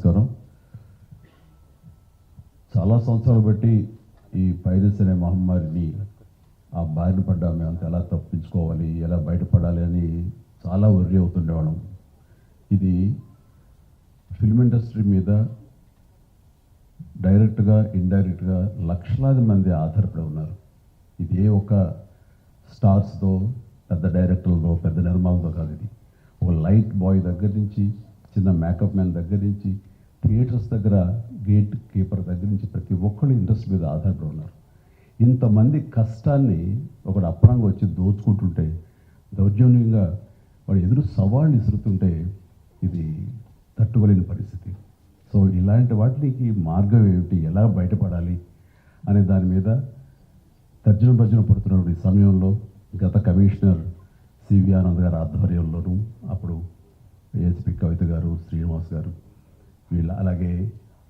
నమస్కారం. చాలా సంవత్సరాలు బట్టి ఈ పైరస్ అనే మహమ్మారిని ఆ బారిన పడ్డా మేము. ఎలా తప్పించుకోవాలి ఎలా బయటపడాలి అని చాలా వర్రీ అవుతుండేవాళ్ళం ఇది ఫిల్మ్ ఇండస్ట్రీ మీద డైరెక్ట్గా ఇండైరెక్ట్గా లక్షలాది మంది ఆధారపడి ఉన్నారు. ఇది ఏ ఒక స్టార్స్తో పెద్ద డైరెక్టర్లతో పెద్ద నిర్మాణంతో కాదు ఇది. ఒక లైట్ బాయ్ దగ్గర నుంచి చిన్న మేకప్ మ్యాన్ దగ్గర నుంచి థియేటర్స్ దగ్గర గేట్ కీపర్ దగ్గర నుంచి ప్రతి ఒక్కళ్ళు ఇండస్ట్రీ మీద ఆధారపడి ఉన్నారు. ఇంతమంది కష్టాన్ని ఒకడు అప్రాంగా వచ్చి దోచుకుంటుంటే దౌర్జన్యంగా వాడు ఎదురు సవాళ్ళు ఇసురుతుంటే ఇది తట్టుకోలేని పరిస్థితి. సో ఇలాంటి వాటికి మార్గం ఏమిటి? ఎలా బయటపడాలి? అనే దాని మీద తర్జన భర్జన పడుతున్నటువంటి సమయంలో గత కమిషనర్ సివి ఆనంద్ గారి ఆధ్వర్యంలోనూ అప్పుడు ఏఎస్పి కవిత గారు శ్రీనివాస్ గారు ఇలా అలాగే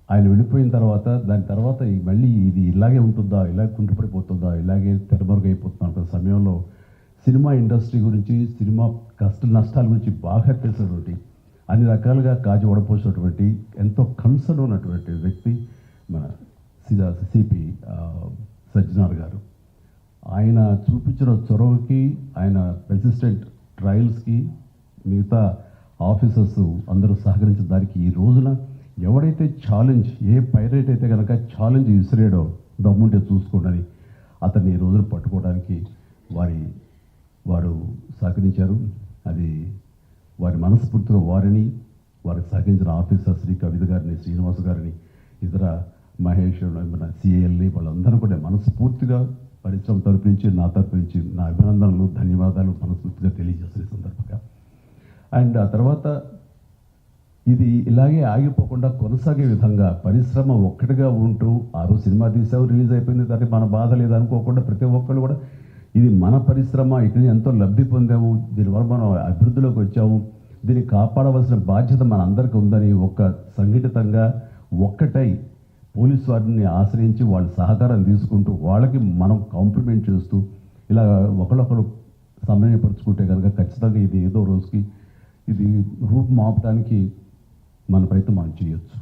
ఆయన వెళ్ళిపోయిన తర్వాత దాని తర్వాత మళ్ళీ ఇది ఇలాగే ఉంటుందా ఇలా కుంటుపడిపోతుందా ఇలాగే తెరమరుగైపోతుందా అనుకున్న సమయంలో సినిమా ఇండస్ట్రీ గురించి సినిమా కష్ట నష్టాల గురించి బాగా తెలిసినటువంటి అన్ని రకాలుగా కాజు వడపోసినటువంటి ఎంతో కన్సర్న్ ఉన్నటువంటి వ్యక్తి మన సిపి సజ్జనార్ గారు. ఆయన చూపించిన చొరవకి ఆయన రెసిస్టెంట్ ట్రయల్స్కి మిగతా ఆఫీసర్స్ అందరూ సహకరించిన దానికి ఈ రోజున ఎవడైతే ఛాలెంజ్ ఏ పైరేట్ అయితే కనుక ఛాలెంజ్ విసిరాడో దమ్ముంటే చూసుకోండి అతన్ని ఈ రోజున పట్టుకోవడానికి వారి వారు సహకరించారు. అది వారి మనస్ఫూర్తిలో వారిని వారికి సహకరించిన ఆఫీసర్ శ్రీ కవిత గారిని శ్రీనివాస్ గారిని ఇతర మహేష్ మన సిఏఎల్ని వాళ్ళందరూ కూడా మనస్ఫూర్తిగా పరిశ్రమ తరపు నుంచి నా తరపు నుంచి నా అభినందనలు ధన్యవాదాలు మనస్ఫూర్తిగా తెలియజేస్తున్న సందర్భంగా. అండ్ ఆ తర్వాత ఇది ఇలాగే ఆగిపోకుండా కొనసాగే విధంగా పరిశ్రమ ఒక్కటిగా ఉంటూ ఆ రోజు సినిమా తీసావు రిలీజ్ అయిపోయింది. దాన్ని మన బాధ లేదనుకోకుండా ప్రతి ఒక్కరు కూడా ఇది మన పరిశ్రమ ఇక్కడ ఎంతో లబ్ధి పొందాము దీనివల్ల మనం అభివృద్ధిలోకి వచ్చాము దీన్ని కాపాడవలసిన బాధ్యత మన అందరికీ ఉందని ఒక్క సంఘటితంగా ఒక్కటై పోలీసు వారిని ఆశ్రయించి వాళ్ళ సహకారం తీసుకుంటూ వాళ్ళకి మనం కాంప్లిమెంట్ చేస్తూ ఇలా ఒకళ్ళొకరు సమన్వయపరుచుకుంటే కనుక ఖచ్చితంగా ఇది ఏదో రోజుకి ఇది రూపు మాపడానికి మన ప్రయత్నం మనం చేయొచ్చు.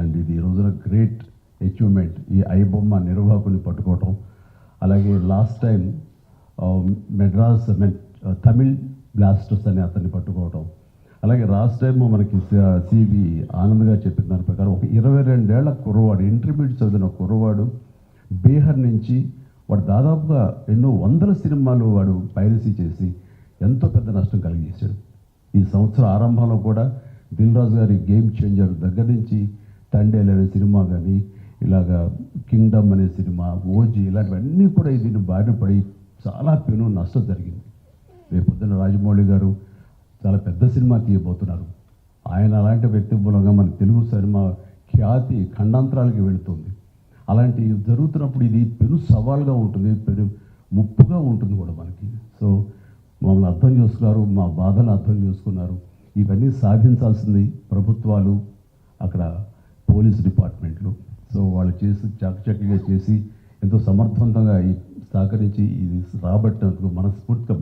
అండ్ ఇది ఈ రోజున గ్రేట్ అచీవ్మెంట్ ఈ ఐబొమ్మ నిర్వాహకుని పట్టుకోవటం. అలాగే last time Madras Tamil blasters అని అతన్ని పట్టుకోవటం. అలాగే లాస్ట్ టైం మనకి సివి ఆనంద్గా చెప్పిన దాని ప్రకారం ఒక ఇరవై రెండేళ్ళ కుర్రవాడు ఇంటర్మీడియట్ చదివిన కుర్రవాడు బీహార్ నుంచి వాడు దాదాపుగా ఎన్నో వందల సినిమాలు వాడు పైరసీ చేసి ఎంతో పెద్ద నష్టం కలిగేశాడు ఈ సంవత్సరం ఆరంభంలో కూడా దిల్ రాజు గారి గేమ్ చేంజర్ దగ్గర నుంచి తండేల్ అనే సినిమా కానీ ఇలాగా కింగ్డమ్ అనే సినిమా ఓజీ ఇలాంటివన్నీ కూడా దీన్ని బారిన పడి చాలా పెను నష్టం జరిగింది. రేపు పొద్దున్న రాజమౌళి గారు చాలా పెద్ద సినిమా తీయబోతున్నారు. ఆయన అలాంటి వ్యక్తి మూలంగా మన తెలుగు సినిమా ఖ్యాతి ఖండాంతరాలకి వెళుతుంది. అలాంటి జరుగుతున్నప్పుడు ఇది పెను సవాల్గా ఉంటుంది పెను ముప్పుగా ఉంటుంది కూడా మనకి. సో మమ్మల్ని అర్థం చేసుకున్నారు మా బాధను అర్థం చేసుకున్నారు. ఇవన్నీ సాధించాల్సింది ప్రభుత్వాలు అక్కడ పోలీస్ డిపార్ట్మెంట్లు. సో వాళ్ళు చేసి చకచకిగా చేసి ఎంతో సమర్థవంతంగా ఈ సహకరించి ఇది రాబట్టినందుకు మనస్ఫూర్తిగా